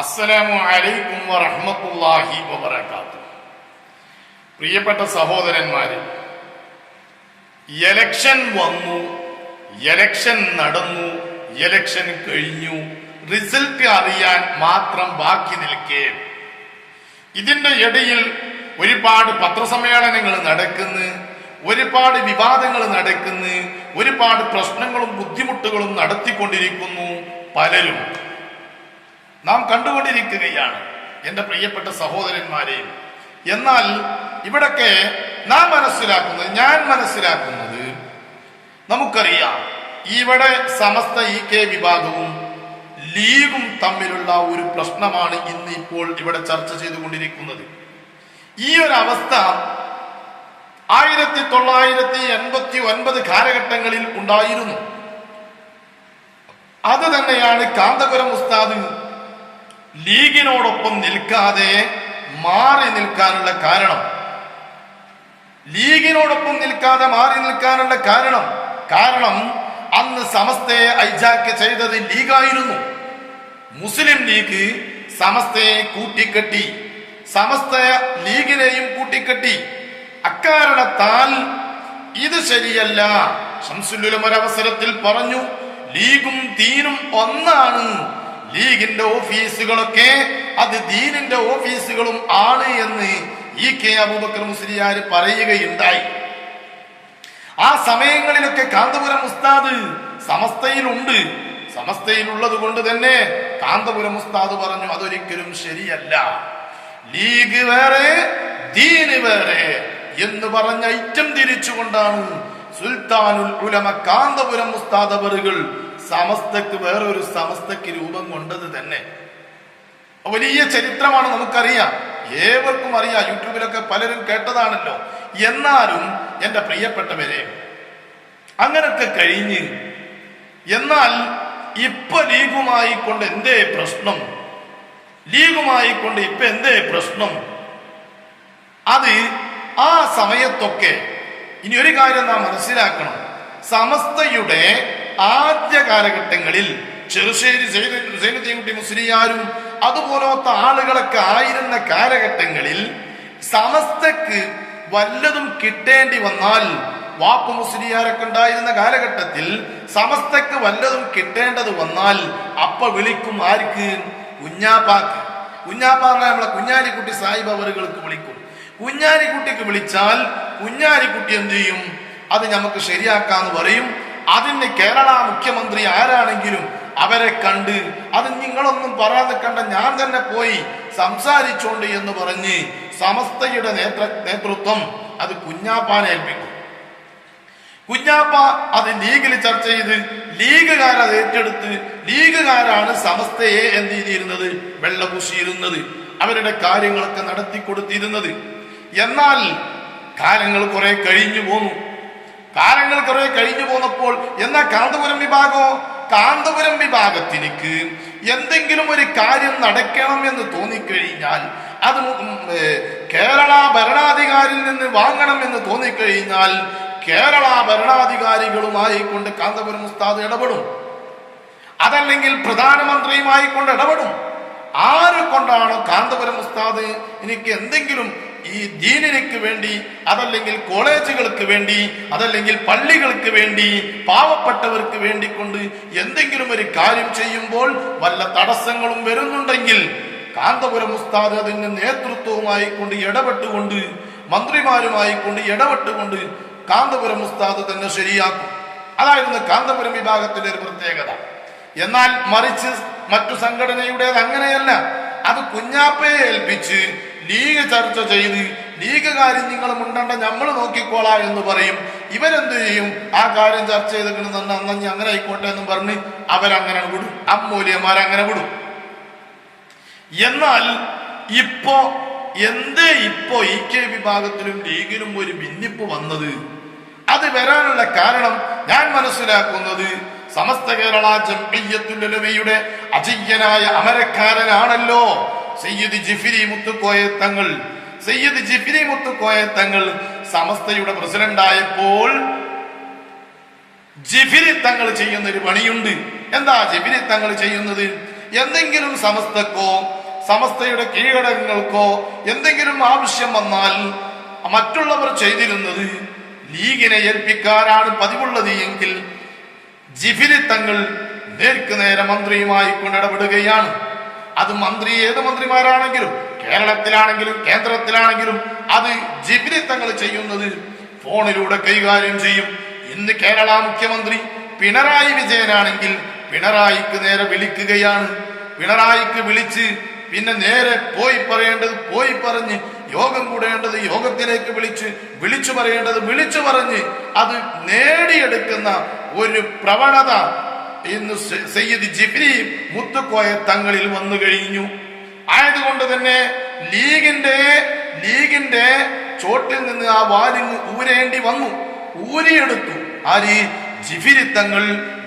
അസ്സലാമു അലൈക്കും വബറകാത്തു. പ്രിയപ്പെട്ട സഹോദരന്മാരെ എലക്ഷൻ വന്നു എലക്ഷൻ നടന്നു എലക്ഷൻ കഴിഞ്ഞു. റിസൾട്ട് അറിയാൻ മാത്രം ബാക്കി നിൽക്കേ. ഇതിന്റെ ഇടയിൽ ഒരുപാട് പത്രസമ്മേളനങ്ങൾ നടക്കുന്നു ഒരുപാട് വിവാദങ്ങൾ നടക്കുന്നു ഒരുപാട് പ്രശ്നങ്ങളും ബുദ്ധിമുട്ടുകളും നടത്തിക്കൊണ്ടിരിക്കുന്നു പലരും. നാം കണ്ടുകൊണ്ടിരിക്കുകയാണ് എന്റെ പ്രിയപ്പെട്ട സഹോദരന്മാരെയും. എന്നാൽ ഇവിടൊക്കെ നാം മനസ്സിലാക്കുന്നത് ഞാൻ മനസ്സിലാക്കുന്നത് നമുക്കറിയാം ഇവിടെ സമസ്ത ഇ കെ വിഭാഗവും ലീഗും തമ്മിലുള്ള ഒരു പ്രശ്നമാണ് ഇന്ന് ഇപ്പോൾ ഇവിടെ ചർച്ച ചെയ്തുകൊണ്ടിരിക്കുന്നത്. ഈ ഒരു അവസ്ഥ ആയിരത്തി തൊള്ളായിരത്തി എൺപത്തി ഒൻപത് കാലഘട്ടങ്ങളിൽ ഉണ്ടായിരുന്നു. അത് തന്നെയാണ് കാന്തപുരം ഉസ്താദ് ലീഗിനോടൊപ്പം നിൽക്കാതെ മാറി നിൽക്കാനുള്ള കാരണം. ലീഗിനോടൊപ്പം നിൽക്കാതെ മാറി നിൽക്കാനുള്ള കാരണം. കാരണം അന്ന് സമസ്തയെ ഐജാക്ക് ചെയ്തത് ലീഗായിരുന്നു. മുസ്ലിം ലീഗ് സമസ്തയെ കൂട്ടിക്കെട്ടി സമസ്ത ലീഗിനെയും കൂട്ടിക്കെട്ടി. അക്കാരണത്താൽ ഇത് ശരിയല്ല. ഷംസുല്ലുലം ഒരവസരത്തിൽ പറഞ്ഞു ലീഗും തീനും ഒന്നാണ്. ലീഗിന്റെ ഓഫീസുകളൊക്കെ അത് ദീനിന്റെ ഓഫീസുകളും ആണ് എന്ന് ഇ കെ അബൂബക്കർ മുസ്ലിയാർ പറയുകയുണ്ടായി. ആ സമയങ്ങളിലൊക്കെ കാന്തപുരം ഉസ്താദ് സമസ്തയിലുണ്ട്. സമസ്തയിലുള്ളത് കൊണ്ട് തന്നെ കാന്തപുരം ഉസ്താദ് പറഞ്ഞു അതൊരിക്കലും ശരിയല്ല. ലീഗ് വേറെ ദീന് വേറെ എന്ന് പറഞ്ഞ ഐറ്റം തിരിച്ചുകൊണ്ടാണ് സുൽത്താനുൽ ഉലമ കാന്തപുരം ഉസ്താദ് അവറുകൾ സമസ്തക്ക് വേറൊരു സമസ്തക്ക് രൂപം കൊണ്ടത് തന്നെ. വലിയ ചരിത്രമാണ് നമുക്കറിയാം. ഏവർക്കും അറിയാം. യൂട്യൂബിലൊക്കെ പലരും കേട്ടതാണല്ലോ. എന്നാലും എന്റെ പ്രിയപ്പെട്ടവരെ അങ്ങനൊക്കെ കഴിഞ്ഞ് എന്നാൽ ഇപ്പൊ ലീഗുമായി കൊണ്ട് എന്തേ പ്രശ്നം? ലീഗുമായി കൊണ്ട് ഇപ്പൊ എന്തേ പ്രശ്നം? അത് ആ സമയത്തൊക്കെ ഇനി ഒരു കാര്യം നാം മനസ്സിലാക്കണം. സമസ്തയുടെ ആദ്യ കാലഘട്ടങ്ങളിൽ ചെറുശ്ശേരി സൈനുദ്ദീൻകുട്ടി മുസ്ലിയാരും അതുപോലത്തെ ആളുകളൊക്കെ ആയിരുന്ന കാലഘട്ടങ്ങളിൽ സമസ്തക്ക് വല്ലതും കിട്ടേണ്ടി വന്നാൽ വാപ്പു മുസ്ലിയാരൊക്കെ ഉണ്ടായിരുന്ന കാലഘട്ടത്തിൽ സമസ്തക്ക് വല്ലതും കിട്ടേണ്ടത് വന്നാൽ അപ്പ വിളിക്കും ആർക്ക്? കുഞ്ഞാപ്പാക്ക്. കുഞ്ഞാപ്പാറിനെ നമ്മളെ കുഞ്ഞാലിക്കുട്ടി സാഹിബ് അവറുകൾക്ക് വിളിക്കും. കുഞ്ഞാലിക്കുട്ടിക്ക് വിളിച്ചാൽ കുഞ്ഞാലിക്കുട്ടി എന്ത് ചെയ്യും? അത് നമുക്ക് ശരിയാക്കാന്ന് പറയും. അതിന് കേരള മുഖ്യമന്ത്രി ആരാണെങ്കിലും അവരെ കണ്ട് അത് നിങ്ങളൊന്നും പറയാതെ കണ്ട ഞാൻ തന്നെ പോയി സംസാരിച്ചോണ്ട് എന്ന് പറഞ്ഞ് സമസ്തയുടെ നേതൃ നേതൃത്വം അത് കുഞ്ഞാപ്പാനെ ഏൽപ്പിക്കും. കുഞ്ഞാപ്പ അത് ലീഗിൽ ചർച്ച ചെയ്ത് ലീഗുകാർ അത് ഏറ്റെടുത്ത് ലീഗുകാരാണ് സമസ്തയെ എന്ത് ചെയ്തിരുന്നത്? വെള്ളപൂശിയിരുന്നത്. അവരുടെ കാര്യങ്ങളൊക്കെ നടത്തി കൊടുത്തിരുന്നത് എന്നാൽ കാലങ്ങൾ കുറെ കഴിഞ്ഞു പോന്നു. കാലങ്ങൾ കുറെ കഴിഞ്ഞു പോന്നപ്പോൾ എന്നാ കാന്തപുരം വിഭാഗമോ കാന്തപുരം വിഭാഗത്തിന് എന്തെങ്കിലും ഒരു കാര്യം നടക്കണം എന്ന് തോന്നിക്കഴിഞ്ഞാൽ അത് കേരള ഭരണാധികാരിയിൽ നിന്ന് വാങ്ങണം എന്ന് തോന്നിക്കഴിഞ്ഞാൽ കേരള ഭരണാധികാരികളുമായി കൊണ്ട് കാന്തപുരം ഉസ്താദ് ഇടപെടും. അതല്ലെങ്കിൽ പ്രധാനമന്ത്രിയുമായി കൊണ്ട് ഇടപെടും. ആര് കൊണ്ടാണോ കാന്തപുരം ഉസ്താദ് എനിക്ക് എന്തെങ്കിലും ഈ ദീനിനക്ക് വേണ്ടി അതല്ലെങ്കിൽ കോളേജുകൾക്ക് വേണ്ടി അതല്ലെങ്കിൽ പള്ളികൾക്ക് വേണ്ടി പാവപ്പെട്ടവർക്ക് വേണ്ടി കൊണ്ട് എന്തെങ്കിലും ഒരു കാര്യം ചെയ്യുമ്പോൾ വല്ല തടസ്സങ്ങളും വരുന്നുണ്ടെങ്കിൽ കാന്തപുരം ഉസ്താദ് അതിന് നേതൃത്വവുമായി കൊണ്ട് ഇടപെട്ടുകൊണ്ട് മന്ത്രിമാരുമായി കൊണ്ട് ഇടപെട്ടുകൊണ്ട് കാന്തപുരം ഉസ്താദ് തന്നെ ശരിയാക്കും. അതായിരുന്നു കാന്തപുരം വിഭാഗത്തിന്റെ ഒരു പ്രത്യേകത. എന്നാൽ മറിച്ച് മറ്റു സംഘടനയുടേത് അങ്ങനെയല്ല. അത് കുഞ്ഞാപ്പയെ ഏൽപ്പിച്ച് ലീഗ് ചർച്ച ചെയ്ത് ലീഗ് കാര്യം നിങ്ങൾ മുണ്ടണ്ട നമ്മൾ നോക്കിക്കോളാ എന്ന് പറയും. ഇവരെന്ത് ചെയ്യും? ആ കാര്യം ചർച്ച ചെയ്തിട്ട് തന്നെ അന്നഞ്ഞ് അങ്ങനെ ആയിക്കോട്ടെ എന്ന് പറഞ്ഞ് അവരങ്ങനെ വിടും. അമ്മൂല്യന്മാരങ്ങനെ വിടും. എന്നാൽ ഇപ്പോ എന്തേ ഇപ്പോ ഇ കെ വിഭാഗത്തിലും ലീഗിലും ഒരു ഭിന്നിപ്പ് വന്നത്? അത് വരാനുള്ള കാരണം ഞാൻ മനസ്സിലാക്കുന്നത് സമസ്ത കേരള ജംഇയ്യത്തുലമയുടെ അജയ്യനായ അമരക്കാരനാണല്ലോ. സയ്യിദ് ജിഫിരി മുത്തുക്കോയ തങ്ങൾ സയ്യിദ് ജിഫിരി മുത്തുക്കോയ തങ്ങൾ സമസ്തയുടെ പ്രസിഡന്റ് ആയപ്പോൾ ജിഫിരി തങ്ങൾ ചെയ്യുന്ന ഒരു പണിയുണ്ട്. എന്താ ജിഫിരി തങ്ങൾ ചെയ്യുന്നത്? എന്തെങ്കിലും സമസ്തക്കോ സമസ്തയുടെ കീഴടങ്ങൾക്കോ എന്തെങ്കിലും ആവശ്യം വന്നാൽ മറ്റുള്ളവർ ചെയ്തിരുന്നത് ലീഗിനെ ഏൽപ്പിക്കാനാണ് പതിവുള്ളത് എങ്കിൽ ജിഫിരി തങ്ങൾ നേർക്ക് നേരെ മന്ത്രിയുമായി കൊണ്ടിടപെടുകയാണ് അത് മന്ത്രി ഏത് മന്ത്രിമാരാണെങ്കിലും കേരളത്തിലാണെങ്കിലും കേന്ദ്രത്തിലാണെങ്കിലും അത് ജിബിലി തങ്ങൾ ചെയ്യുന്നത് ഫോണിലൂടെ കൈകാര്യം ചെയ്യും. ഇന്ന് കേരള മുഖ്യമന്ത്രി പിണറായി വിജയനാണെങ്കിൽ പിണറായിക്ക് നേരെ വിളിക്കുകയാണ്. പിണറായിക്ക് വിളിച്ച് പിന്നെ നേരെ പോയി പറയേണ്ടത് പോയി പറഞ്ഞ് യോഗം കൂടേണ്ടത് യോഗത്തിലേക്ക് വിളിച്ച് വിളിച്ചു പറയേണ്ടത് വിളിച്ചു പറഞ്ഞ് അത് നേടിയെടുക്കുന്ന ഒരു പ്രവണത ഇന്ന് സയ്യദ് ജിബ്രി മുത്തുക്കോയ തങ്ങളിൽ വന്നു കഴിഞ്ഞു. ആയതുകൊണ്ട് തന്നെ ലീഗിന്റെ ലീഗിന്റെ ചോട്ടിൽ നിന്ന് ആ വാലിങ് ഊരേണ്ടി വന്നു. ഊരിയെടുത്തു. ആര്? ജിഫിരി തങ്ങൾ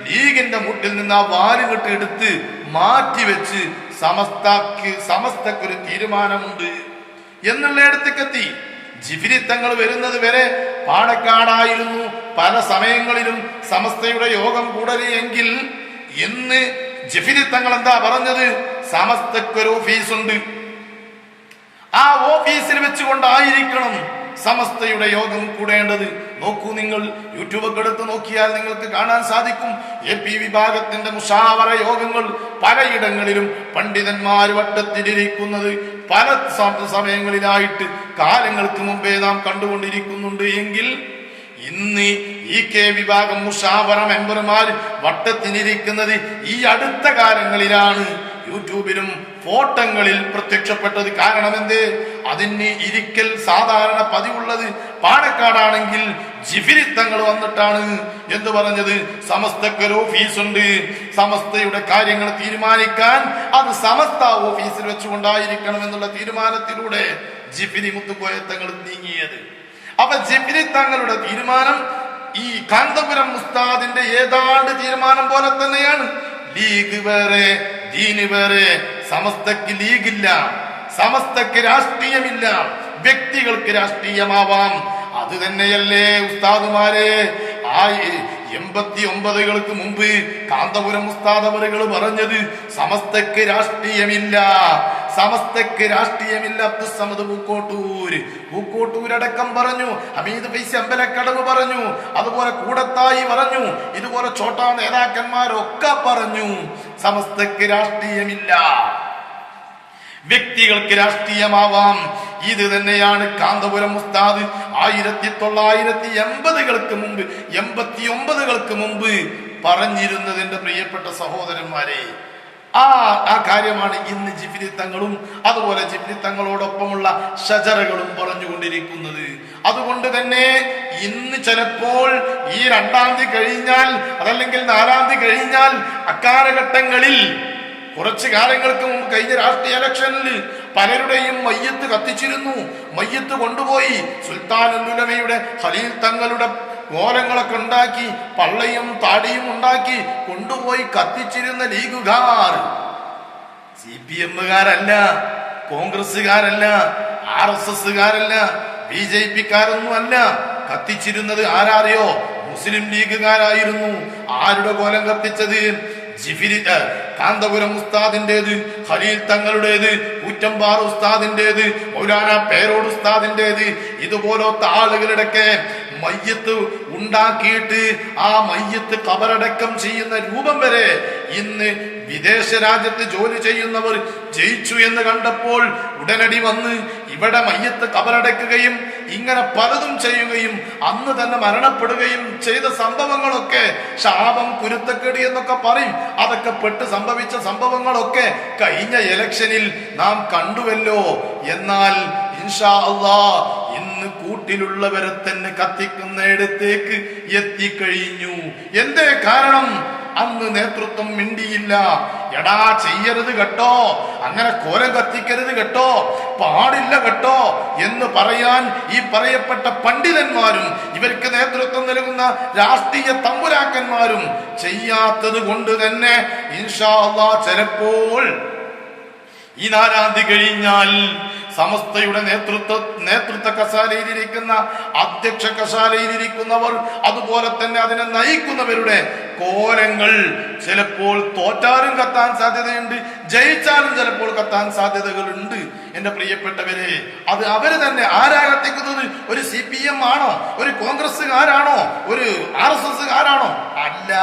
ലീഗിന്റെ മുട്ടിൽ നിന്ന് ആ വാലിങ്ങിട്ട് എടുത്ത് മാറ്റിവെച്ച് സമസ്തക്ക് ഒരു തീരുമാനമുണ്ട്. എന്നുള്ള ഇടത്തേക്കെത്തി. ജിഫിരി തങ്ങൾ വരുന്നത് വരെ പാണക്കാടായിരുന്നു. പല സമയങ്ങളിലും സമസ്തയുടെ യോഗം കൂടരുതെങ്കിൽ ഇന്ന് ജിഫിരി തങ്ങൾ എന്താ പറഞ്ഞത്? സമസ്തക്കൊരു ഓഫീസുണ്ട്. ആ ഓഫീസിൽ വെച്ചുകൊണ്ടായിരിക്കണം സമസ്തയുടെ യോഗം കൂടേണ്ടത്. നോക്കൂ നിങ്ങൾ യൂട്യൂബ് ഒക്കെ എടുത്ത് നോക്കിയാൽ നിങ്ങൾക്ക് കാണാൻ സാധിക്കും. എ പി വിഭാഗത്തിന്റെ മുഷാവറ യോഗങ്ങൾ പലയിടങ്ങളിലും പണ്ഡിതന്മാർ വട്ടത്തിലിരിക്കുന്നത് പല സമയങ്ങളിലായിട്ട് കാലങ്ങൾക്ക് മുമ്പേ നാം കണ്ടുകൊണ്ടിരിക്കുന്നുണ്ട് എങ്കിൽ ഇന്ന് ഈ കെ വിഭാഗം മുഷാവറ മെമ്പർമാർ വട്ടത്തിനിരിക്കുന്നത് ഈ അടുത്ത കാലങ്ങളിലാണ്. യൂട്യൂബിലും ഫോട്ടങ്ങളിൽ പ്രത്യക്ഷപ്പെട്ടത് കാരണം എന്ത് അതിന് ഇരിക്കൽ സാധാരണ പതിവുള്ളത് പാണക്കാടാണെങ്കിൽ ജിഫിരിത്തങ്ങൾ വന്നിട്ടാണ് എന്ന് പറഞ്ഞത്. സമസ്തക്കൊരു ഓഫീസുണ്ട്. സമസ്തയുടെ കാര്യങ്ങൾ തീരുമാനിക്കാൻ അത് സമസ്ത ഓഫീസിൽ വെച്ചുകൊണ്ടായിരിക്കണം എന്നുള്ള തീരുമാനത്തിലൂടെ ജിഫിരി മുത്തുകോയത്തങ്ങൾ തങ്ങൾ നീങ്ങിയത്. അപ്പൊ ജബിരി തങ്ങളുടെ തീരുമാനം ഈ കാന്തപുരം മുസ്താദിന്റെ ഏതാണ്ട് തീരുമാനം പോലെ തന്നെയാണ്. ലീഗ് വേറെ ദീന് വേറെ സമസ്തക്ക് ലീഗില്ല സമസ്തക്ക് രാഷ്ട്രീയമില്ല വ്യക്തികൾക്ക് രാഷ്ട്രീയമാവാം. അത് തന്നെയല്ലേ ഉസ്താദുമാരെ? ആ എൺപത്തി ഒമ്പതുകൾക്ക് മുമ്പ് കാന്തപുരം ഉസ്താദവറുകൾ പറഞ്ഞത് സമസ്തക്ക് രാഷ്ട്രീയമില്ല. സമസ്തക്ക് രാഷ്ട്രീയമില്ല. അബ്ദുസമദ് പൂക്കോട്ടൂര്. പൂക്കോട്ടൂരടക്കം പറഞ്ഞു. ഹമീദ് ഫൈസ് അമ്പലക്കടവ് പറഞ്ഞു. അതുപോലെ കൂടത്തായി പറഞ്ഞു. ഇതുപോലെ ചോട്ടാ നേതാക്കന്മാരൊക്കെ പറഞ്ഞു. സമസ്തക്ക് രാഷ്ട്രീയമില്ല. വ്യക്തികൾക്ക് രാഷ്ട്രീയമാവാം. ഇത് തന്നെയാണ് കാന്തപുരം ഉസ്താദ് ആയിരത്തി തൊള്ളായിരത്തി എൺപതുകൾക്ക് മുമ്പ് എൺപത്തി ഒമ്പതുകൾക്ക് മുമ്പ് പറഞ്ഞിരുന്നതിന്റെ പ്രിയപ്പെട്ട സഹോദരന്മാരെ. ആ ആ കാര്യമാണ് ഇന്ന് ജിഫിരി തങ്ങളും അതുപോലെ ജിഫിരി തങ്ങളോടൊപ്പമുള്ള ഷജറകളും പറഞ്ഞുകൊണ്ടിരിക്കുന്നത്. അതുകൊണ്ട് തന്നെ ഇന്ന് ചിലപ്പോൾ ഈ രണ്ടാം തീയതി കഴിഞ്ഞാൽ അതല്ലെങ്കിൽ നാലാം തീയതി കഴിഞ്ഞാൽ അക്കാലഘട്ടങ്ങളിൽ കുറച്ച് കാലങ്ങൾക്ക് മുമ്പ് കഴിഞ്ഞ രാഷ്ട്രീയ ഇലക്ഷനിൽ പലരുടെയും മയ്യത്ത് കത്തിച്ചിരുന്നു. മയ്യത്ത് കൊണ്ടുപോയി. സുൽത്താൻ സുൽത്താനുലമയുടെ ഖലീൽ തങ്ങളുടെ കോലങ്ങളൊക്കെ ഉണ്ടാക്കി പള്ളയും താടിയും ഉണ്ടാക്കി കൊണ്ടുപോയി കത്തിച്ചിരുന്ന ലീഗുകാർ. സി പി എമ്മുകാരല്ല കോൺഗ്രസ്സുകാരല്ല ആർ എസ് എസ്സുകാരല്ല ബി ജെ പിക്കാരൊന്നും അല്ല കത്തിച്ചിരുന്നത് ആരാറിയോ? മുസ്ലിം ലീഗുകാരായിരുന്നു. ആരുടെ കോലം കത്തിച്ചത്? കാന്തപുരം ഉസ്താദിന്റേത് ഖലീൽ തങ്ങളുടേത് കൂറ്റമ്പാറ ഉസ്താദിന്റേത് മൗലാന പേരോട് ഉസ്താദിന്റേത് ഇതുപോലത്തെ ആളുകളുടെയൊക്കെ മയ്യത്ത് ഉണ്ടാക്കിയിട്ട് ആ മയ്യത്ത് കബറടക്കം ചെയ്യുന്ന രൂപം വരെ ഇന്ന് വിദേശ രാജ്യത്ത് ജോലി ചെയ്യുന്നവർ ജയിച്ചു എന്ന് കണ്ടപ്പോൾ ഉടനടി വന്ന് ഇവിടെ മയ്യത്ത് കബറടക്കുകയും ഇങ്ങനെ പലതും ചെയ്യുകയും അന്ന് തന്നെ മരണപ്പെടുകയും ചെയ്ത സംഭവങ്ങളൊക്കെ ശാപം കുരുത്തക്കേട് എന്നൊക്കെ പറയും. അതൊക്കെ പെട്ട് സംഭവിച്ച സംഭവങ്ങളൊക്കെ കഴിഞ്ഞ ഇലക്ഷനിൽ നാം കണ്ടുവല്ലോ. എന്നാൽ ഇൻഷാ അള്ളാ ഇന്ന് കൂട്ടിലുള്ളവരെ തന്നെ കത്തിക്കുന്ന കത്തിക്കുന്നിടത്തേക്ക് എത്തിക്കഴിഞ്ഞു. എന്തേ കാരണം? അന്ന് നേതൃത്വം മിണ്ടിയില്ല. എടാ ചെയ്യരുത് കേട്ടോ. അങ്ങനെ കോലം കത്തിക്കരുത് കേട്ടോ. പാടില്ല കേട്ടോ. എന്ന് പറയാൻ ഈ പറയപ്പെട്ട പണ്ഡിതന്മാരും ഇവർക്ക് നേതൃത്വം നൽകുന്ന രാഷ്ട്രീയ തമ്പുരാക്കന്മാരും ചെയ്യാത്തത് കൊണ്ട് തന്നെ ഇൻഷാ ചിലപ്പോൾ ഈ നാലാം കഴിഞ്ഞാൽ സമസ്തയുടെ നേതൃത്വ നേതൃത്വ കസാലയിലിരിക്കുന്ന അധ്യക്ഷ കസാലയിലിരിക്കുന്നവർ അതുപോലെ തന്നെ അതിനെ നയിക്കുന്നവരുടെ കോലങ്ങൾ ചിലപ്പോൾ തോറ്റാലും കത്താൻ സാധ്യതയുണ്ട് ജയിച്ചാലും ചിലപ്പോൾ കത്താൻ സാധ്യതകളുണ്ട്. എന്റെ പ്രിയപ്പെട്ടവരെ അത് അവർ തന്നെ ആരാ കത്തിക്കുന്നത് ഒരു സി പി എം ആണോ? ഒരു കോൺഗ്രസ്സുകാരാണോ? ഒരു ആർ എസ് എസ്സുകാരാണോ? അല്ല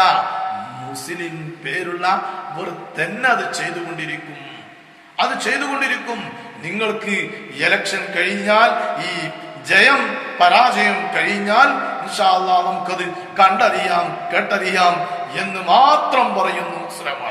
മുസ്ലിം പേരുള്ള അവർ തന്നെ അത് ചെയ്തുകൊണ്ടിരിക്കും. അത് ചെയ്തുകൊണ്ടിരിക്കും. നിങ്ങൾക്ക് ഇലക്ഷൻ കഴിഞ്ഞാൽ ഈ ജയം പരാജയം കഴിഞ്ഞാൽ നമുക്കത് കണ്ടറിയാം കേട്ടറിയാം എന്ന് മാത്രം പറയുന്നു. അസ്സലാമു അലൈക്കും.